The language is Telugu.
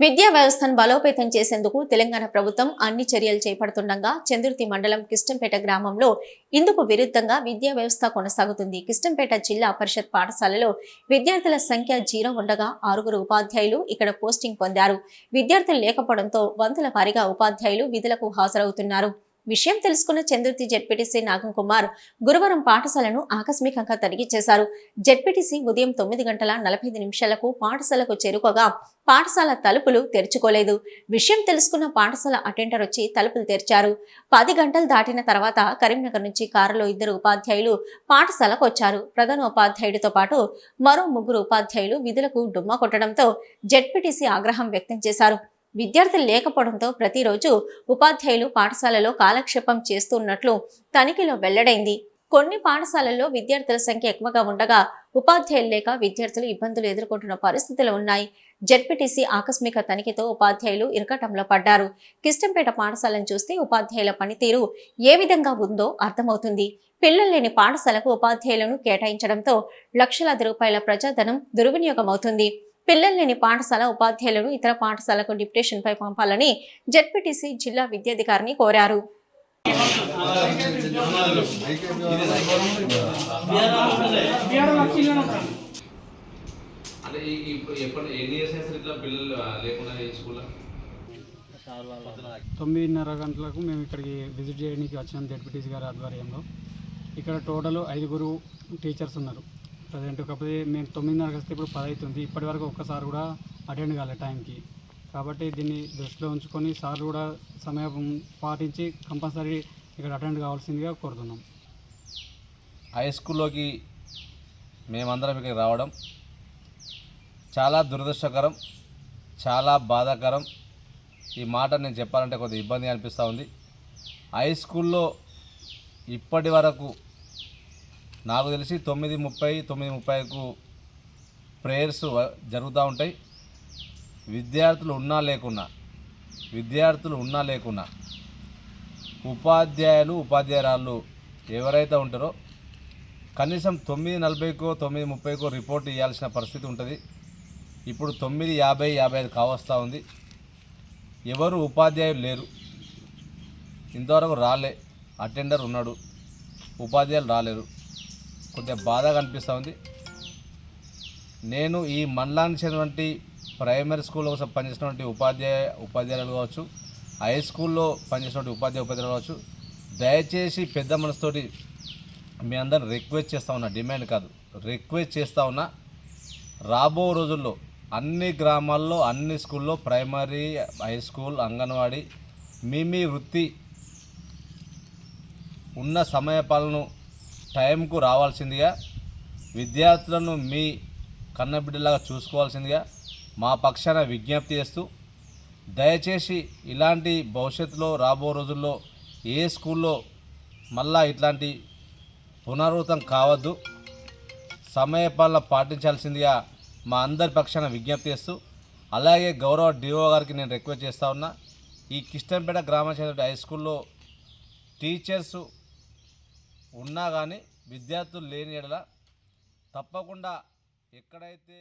విద్యా వ్యవస్థను బలోపేతం చేసేందుకు తెలంగాణ ప్రభుత్వం అన్ని చర్యలు చేపడుతుండగా చంద్రుతి మండలం కిష్టంపేట గ్రామంలో ఇందుకు విరుద్ధంగా విద్యా వ్యవస్థ కొనసాగుతుంది. కిష్టంపేట జిల్లా పరిషత్ పాఠశాలలో విద్యార్థుల సంఖ్య జీరో ఉండగా ఆరుగురు ఉపాధ్యాయులు ఇక్కడ పోస్టింగ్ పొందారు. విద్యార్థులు లేకపోవడంతో వందల వారీగా ఉపాధ్యాయులు విధులకు హాజరవుతున్నారు. విషయం తెలుసుకున్న చంద్రుతి జెడ్పీటీసీ నాగంకుమార్ గురువారం పాఠశాలను ఆకస్మికంగా తనిఖీ చేశారు. జెడ్పీటీసీ ఉదయం తొమ్మిది గంటల నలభై ఐదు నిమిషాలకు పాఠశాలకు చేరుకోగా పాఠశాల తలుపులు తెరుచుకోలేదు. విషయం తెలుసుకున్న పాఠశాల అటెండర్ వచ్చి తలుపులు తెరిచారు. పది గంటలు దాటిన తర్వాత కరీంనగర్ నుంచి కారులో ఇద్దరు ఉపాధ్యాయులు పాఠశాలకు వచ్చారు. ప్రధాన ఉపాధ్యాయుడితో పాటు మరో ముగ్గురు ఉపాధ్యాయులు విధులకు డుమ్మా కొట్టడంతో జెడ్పీటీసీ ఆగ్రహం వ్యక్తం చేశారు. విద్యార్థులు లేకపోవడంతో ప్రతిరోజు ఉపాధ్యాయులు పాఠశాలలో కాలక్షేపం చేస్తున్నట్లు తనిఖీలో వెల్లడైంది. కొన్ని పాఠశాలల్లో విద్యార్థుల సంఖ్య ఎక్కువగా ఉండగా ఉపాధ్యాయులు లేక విద్యార్థులు ఇబ్బందులు ఎదుర్కొంటున్న పరిస్థితులు ఉన్నాయి. జెడ్పీటీసీ ఆకస్మిక తనిఖీతో ఉపాధ్యాయులు ఇరకటంలో పడ్డారు. కిష్టంపేట పాఠశాలను చూస్తే ఉపాధ్యాయుల పనితీరు ఏ విధంగా ఉందో అర్థమవుతుంది. పిల్లలు లేని పాఠశాలకు ఉపాధ్యాయులను కేటాయించడంతో లక్షలాది రూపాయల ప్రజాధనం దుర్వినియోగమవుతుంది. పిల్లలు లేని పాఠశాల ఉపాధ్యాయులను ఇతర పాఠశాలకు డిప్యుటేషన్ పై పంపాలని జెడ్పీటీసీ జిల్లా విద్యాధికారిని కోరారు. తొమ్మిదిన్నర గంటలకు మేము ఇక్కడికి విజిట్ చేయడానికి వచ్చినాం జడ్పీటీసీ గారి ఆధ్వర్యంలో. ఇక్కడ టోటల్ ఐదుగురు టీచర్స్ ఉన్నారు. ప్రజెంట్ కాకపోతే మేము తొమ్మిదిన్నరకు వస్తే ఇప్పుడు పది అవుతుంది ఇప్పటి వరకు ఒక్కసారి కూడా అటెండ్ కాలే టైంకి. కాబట్టి దీన్ని దృష్టిలో ఉంచుకొని సార్ కూడా సమయం పాటించి కంపల్సరీ ఇక్కడ అటెండ్ కావాల్సిందిగా కోరుతున్నాం. హై స్కూల్లోకి మేమందరం ఇక్కడికి రావడం చాలా దురదృష్టకరం చాలా బాధాకరం. ఈ మాట నేను చెప్పాలంటే కొద్దిగా ఇబ్బంది అనిపిస్తూ ఉంది. హై స్కూల్లో ఇప్పటి వరకు నాకు తెలిసి తొమ్మిది ముప్పై తొమ్మిది ముప్పైకు ప్రేయర్స్ జరుగుతూ ఉంటాయి. విద్యార్థులు ఉన్నా లేకున్నా విద్యార్థులు ఉన్నా లేకున్నా ఉపాధ్యాయులు ఉపాధ్యాయురాళ్ళు ఎవరైతే ఉంటారో కనీసం తొమ్మిది నలభైకో తొమ్మిది ముప్పైకో రిపోర్ట్ ఇవ్వాల్సిన పరిస్థితి ఉంటుంది. ఇప్పుడు తొమ్మిది యాభై యాభై ఐదు కావస్తూ ఉంది. ఎవరు ఉపాధ్యాయులు లేరు. ఇంతవరకు రాలే. అటెండర్ ఉన్నాడు. ఉపాధ్యాయులు రాలేరు. కొద్దిగా బాధగా అనిపిస్తూ ఉంది నేను ఈ మండలానికి చెందినటువంటి ప్రైమరీ స్కూల్లో కోసం పనిచేసినటువంటి ఉపాధ్యాయ ఉపాధ్యాయులు కావచ్చు హై స్కూల్లో పనిచేసినటువంటి ఉపాధ్యాయ ఉపాధ్యాయులు కావచ్చు దయచేసి పెద్ద మనసుతోటి మీ అందరిని రిక్వెస్ట్ చేస్తూ ఉన్నా డిమాండ్ కాదు రిక్వెస్ట్ చేస్తూ ఉన్నా రాబో రోజుల్లో అన్ని గ్రామాల్లో అన్ని స్కూల్లో ప్రైమరీ హై స్కూల్ అంగన్వాడీ మీ మీ వృత్తి ఉన్న సమయపాలను టైంకు రావాల్సిందిగా విద్యార్థులను మీ కన్నబిడ్డలాగా చూసుకోవాల్సిందిగా మా పక్షాన విజ్ఞప్తి చేస్తూ దయచేసి ఇలాంటి భవిష్యత్తులో రాబో రోజుల్లో ఏ స్కూల్లో మళ్ళా ఇట్లాంటి పునరావృతం కావద్దు. సమయపాలన పాటించాల్సిందిగా మా అందరి పక్షాన విజ్ఞప్తి చేస్తూ అలాగే గౌరవ డిఓ గారికి నేను రిక్వెస్ట్ చేస్తూ ఉన్నా ఈ కిష్టంపేట గ్రామ హై స్కూల్లో టీచర్స్ ఉన్నా కానీ విద్యార్థులు లేని ఎడల తప్పకుండా ఎక్కడైతే